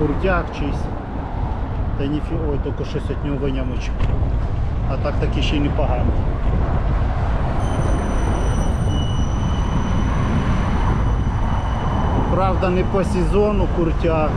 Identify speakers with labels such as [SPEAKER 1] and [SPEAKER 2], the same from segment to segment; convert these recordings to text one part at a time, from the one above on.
[SPEAKER 1] Куртяк чийсь. Та ніфі... Ой, тільки щось від нього винямочок. А так таки ще й непогано. Правда, не по сезону куртяк.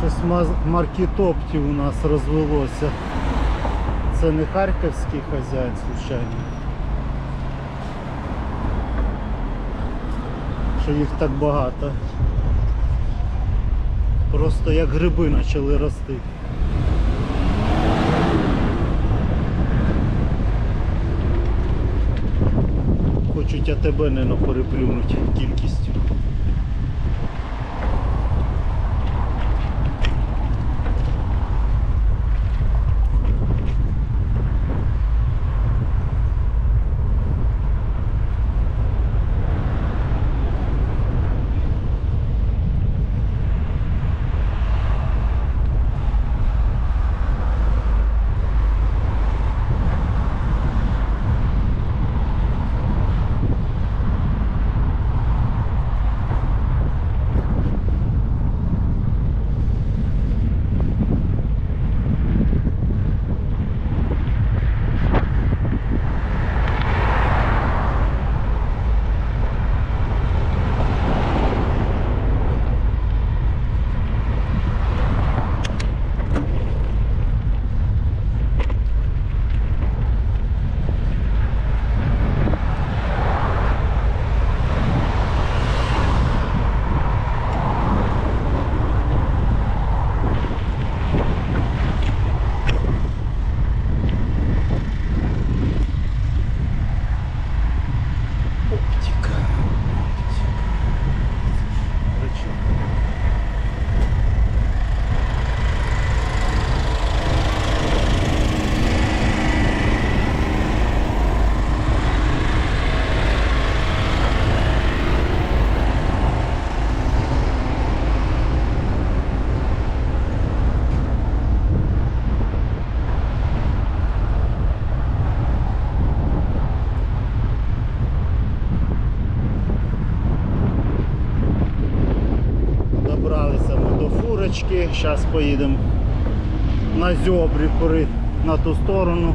[SPEAKER 1] Щось маз- маркетоптів у нас розвелося. Це не харківський хазяїн, случайно. Що їх так багато. Просто як гриби почали рости. Хочуть а тебе не переплюнуть кількістю. Добралися ми до фурочки, зараз поїдемо на зьобрі на ту сторону.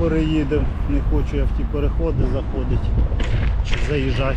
[SPEAKER 1] Переїдемо. Не хочу я в ті переходи заходити чи заїжджати.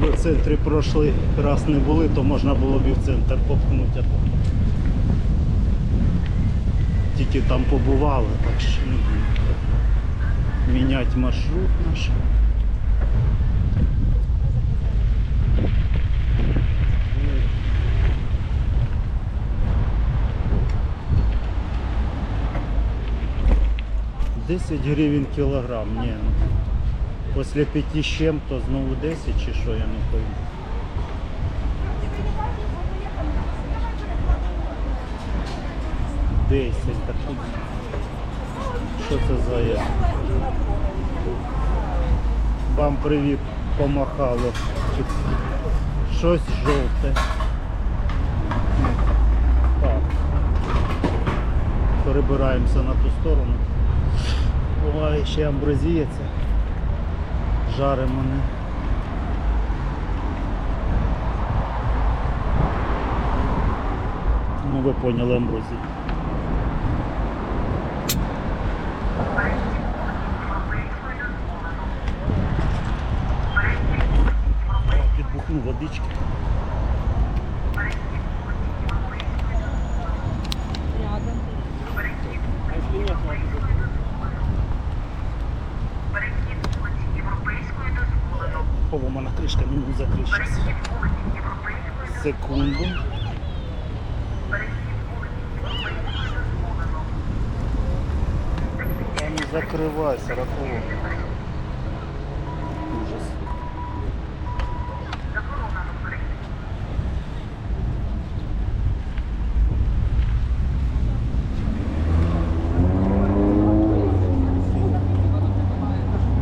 [SPEAKER 1] Якби в центрі прошлий раз не були, то можна було б і в центр попхнути. Тільки там побували, так що. Міняти маршрут наш. Десять гривень кілограм, ні. Після п'яти з чим, то знову 10 чи що, я не пойму. Десять, так тут. Що це за я? Вам привіт помахало. Щось жовте. Так. Перебираємося на ту сторону. Ой, ще амбразіється. Жари мене, Ну ви поняли амброзі. Підбухну водички. Секунду. Та не закривайся, рахунок. Ужас.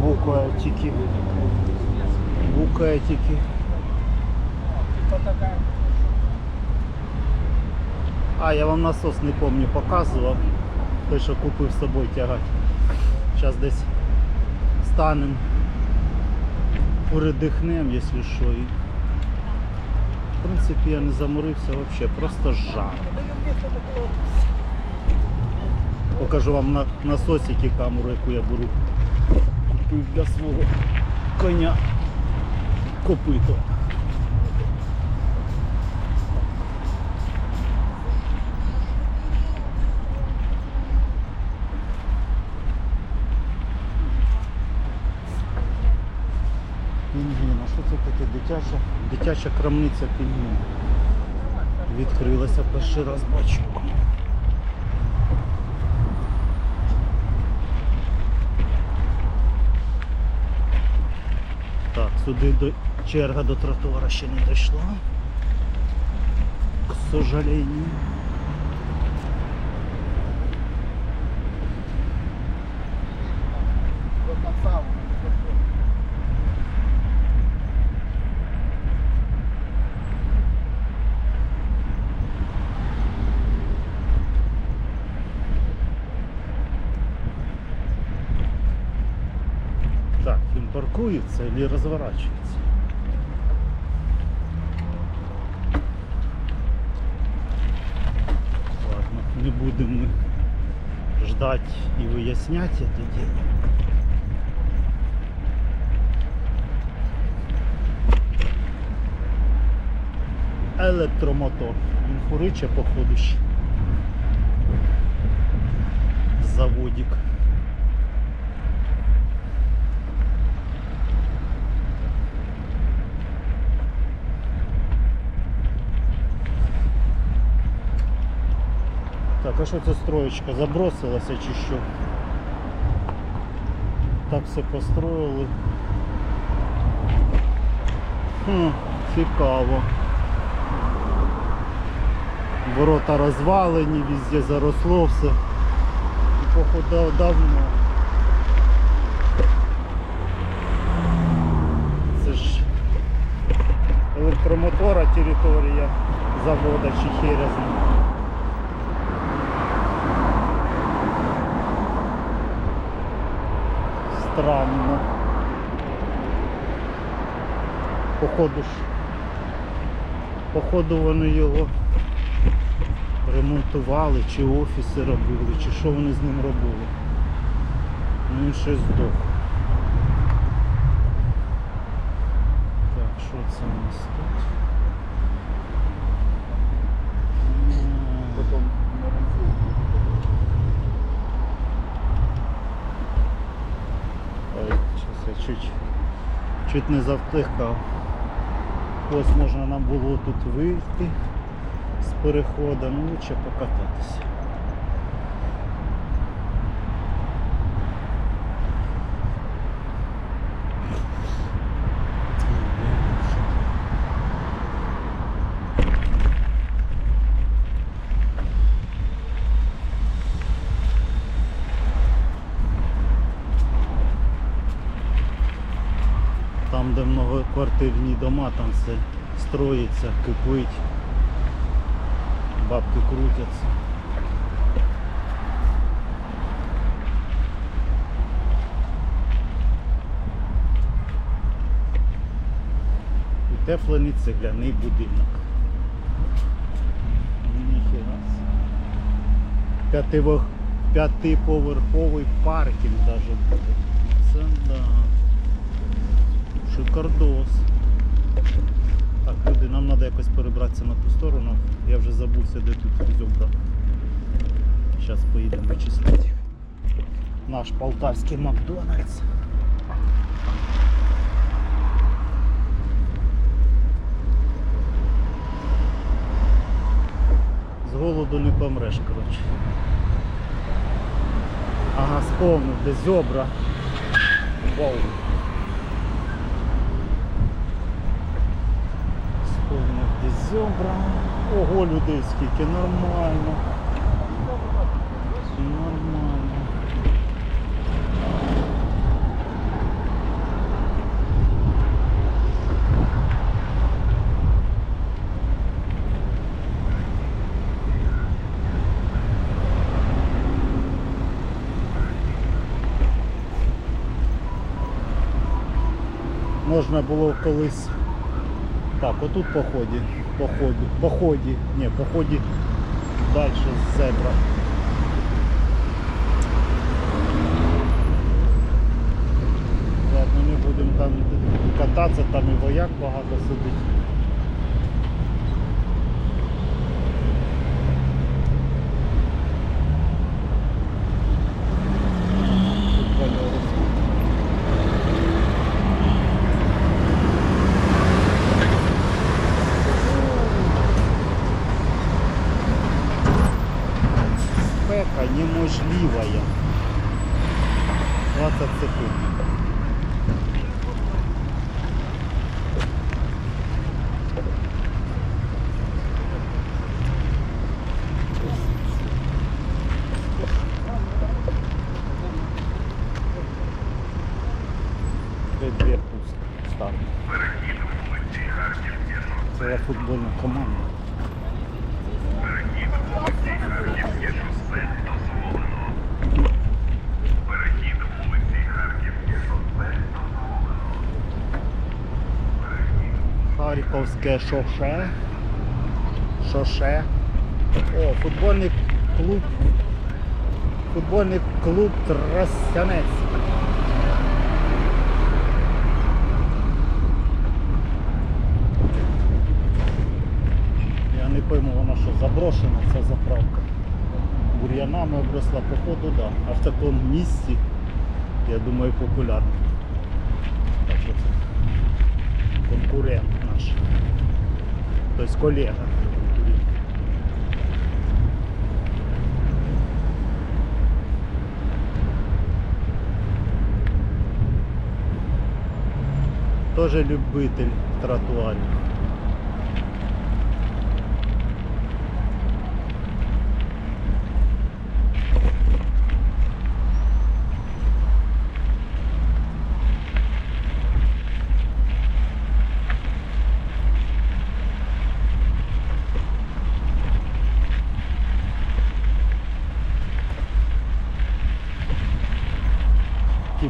[SPEAKER 1] Букає тільки. Букає тільки. Я вам насос не помню показував. Той, що купив з собою тягати. Зараз десь станемо, передихнемо, якщо що. І... В принципі, я не заморився взагалі, просто жар. Покажу вам на насосики камеру, яку я беру. Купив для свого коня копито. Це таке дитяча? Дитяча крамниця пінгвін. Відкрилася перший раз бачу. Так, сюди до черга до тротуара ще не дійшла. К сожалению. Так, він паркується или розворачується? Ладно, не будемо ми ждать і виясняти це дело. Електромотор. Він хуриче походу ще. Заводик. Так, а що це строєчка? Забросилася чи що? Так все построїли. Хм, цікаво. Ворота розвалені, везде заросло все. І походу давно. Це ж електромотора територія завода чи херя Странно. Походу ж. Походу вони його ремонтували, чи офіси робили, чи що вони з ним робили. Ну він щось здох. Так, що це у нас тут? М, Ой, щас я чуть, чуть не завтикав. Ось можна нам було тут вийти з переходу, ну лучше покататися. Там, де многоквартирні дома, там все строїться, кипить, бабки крутяться. Утеплений цегляний будинок. Ну, П'ятиповерховий паркінг даже буде. Це да. Шикардос. Так, люди, нам треба якось перебратися на ту сторону. Я вже забувся, де тут зібра. Зараз поїдемо вичислити. Наш полтавський Макдональдс. З голоду не помреш, коротше. Ага, сповнив, де зібра. Вау. Сповнив де. Ого, людей скільки, нормально. Нормально. Можна було колись. Так, отут по ході. По ході. По ході. Ні, по ході далі зебра. Ладно, не будемо там кататися, там і вояк багато сидить. Дверку ставлю. Це я футбольна команда. Харківське шоше. Шоше. О, футбольний клуб. Футбольний клуб Тростянець. Не пойму, вона що заброшена, ця заправка. Бур'янами обросла, походу, да. А в такому місці, я думаю, популярно. Так що конкурент наш. Тобто колега. Тоже любитель тротуарів.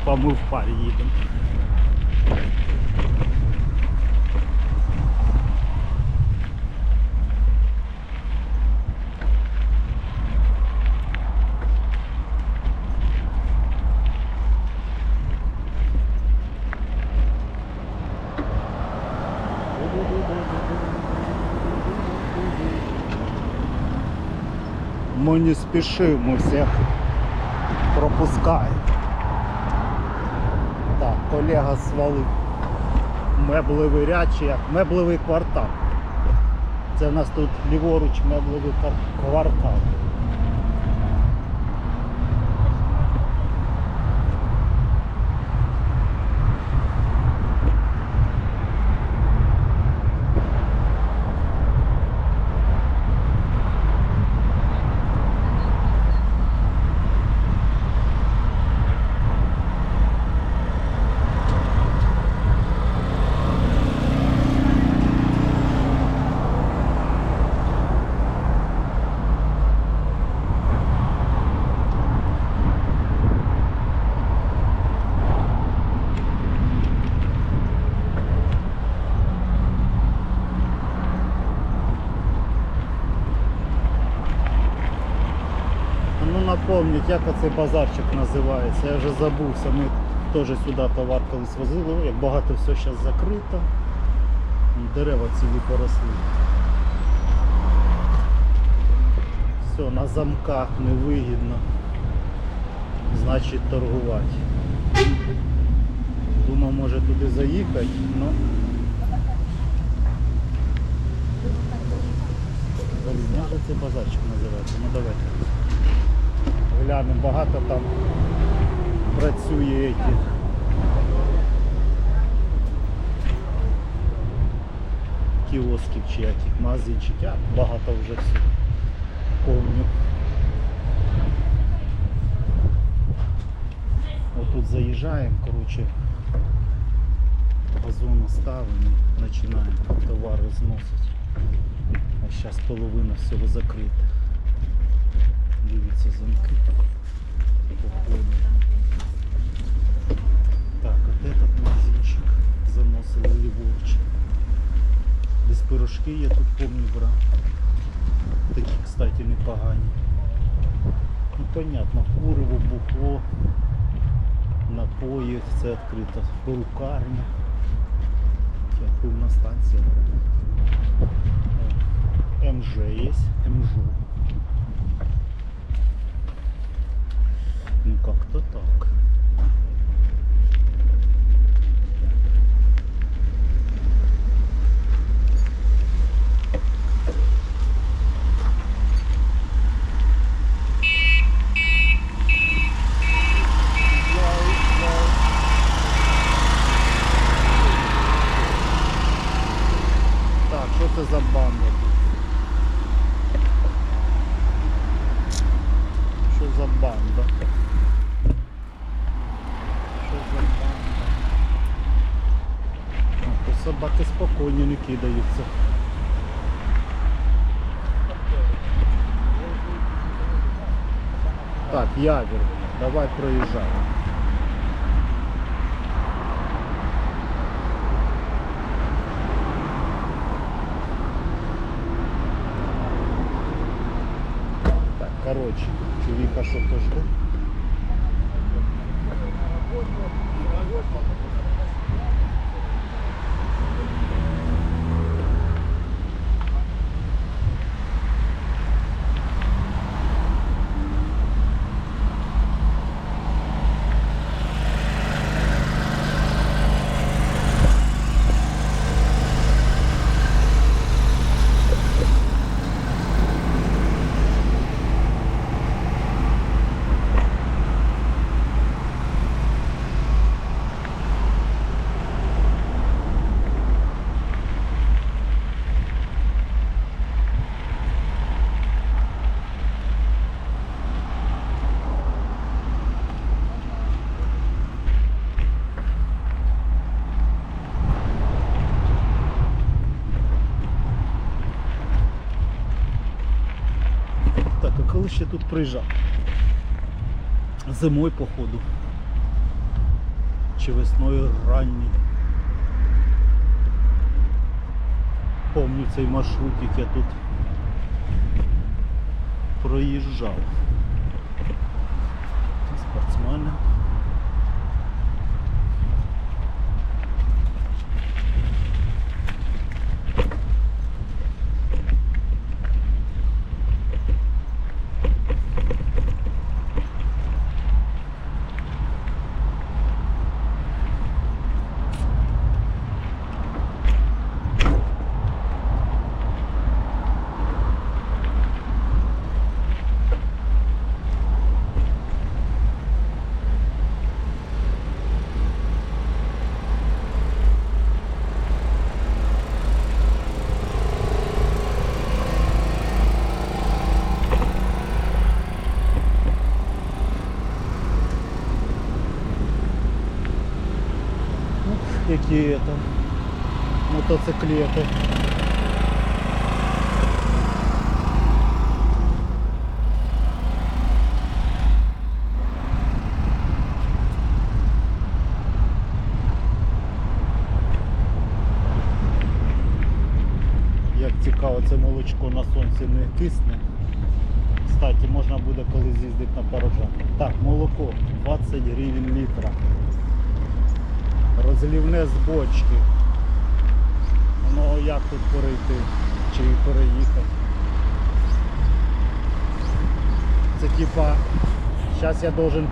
[SPEAKER 1] Типа ми в парі їдемо. Ми не спішимо всіх пропускаємо. Колега свалив меблевий ряд чи як меблевий квартал. Це в нас тут ліворуч меблевий квартал. Ну як оцей базарчик називається. Я вже забувся. Ми теж сюди товар колись возили. Як багато все зараз закрито. Дерева цілі поросли. Все, на замках невигідно. Значить торгувати. Думав, може туди заїхати, ну. Блін, як цей базарчик називається? Ну давайте. Глянемо, багато там працює этих. Кіосків чи яких магазинчиків. Я багато вже всіх помню. Отут заїжджаємо, коротше, газон оставимо, починаємо товари зносити. А зараз половина всього закрита. Дивіться замки. Так, от этот магазинчик заносили ліворуч. Десь пирожки я тут помню брав. Такі, кстати, непогані. Ну понятно, куриво, бухло, напої, це відкрито. Перукарня. Як пивна станція. МЖ є, МЖ. собаки спокійно не кидаються. Так, ягер, давай проїжджай. Так, короче, чувіка що то жде. Ще тут приїжджав? Зимою, походу. Чи весною ранній. Помню цей маршрут, як я тут проїжджав. Спортсмени. які это, мотоциклети. Як цікаво, це молочко на сонці не кисне. Кстати, можна буде коли з'їздити на парожан. Так, молоко 20 гривень літра. Розлівне з бочки. Ну як тут перейти? Чи переїхати? Це типа, зараз я должен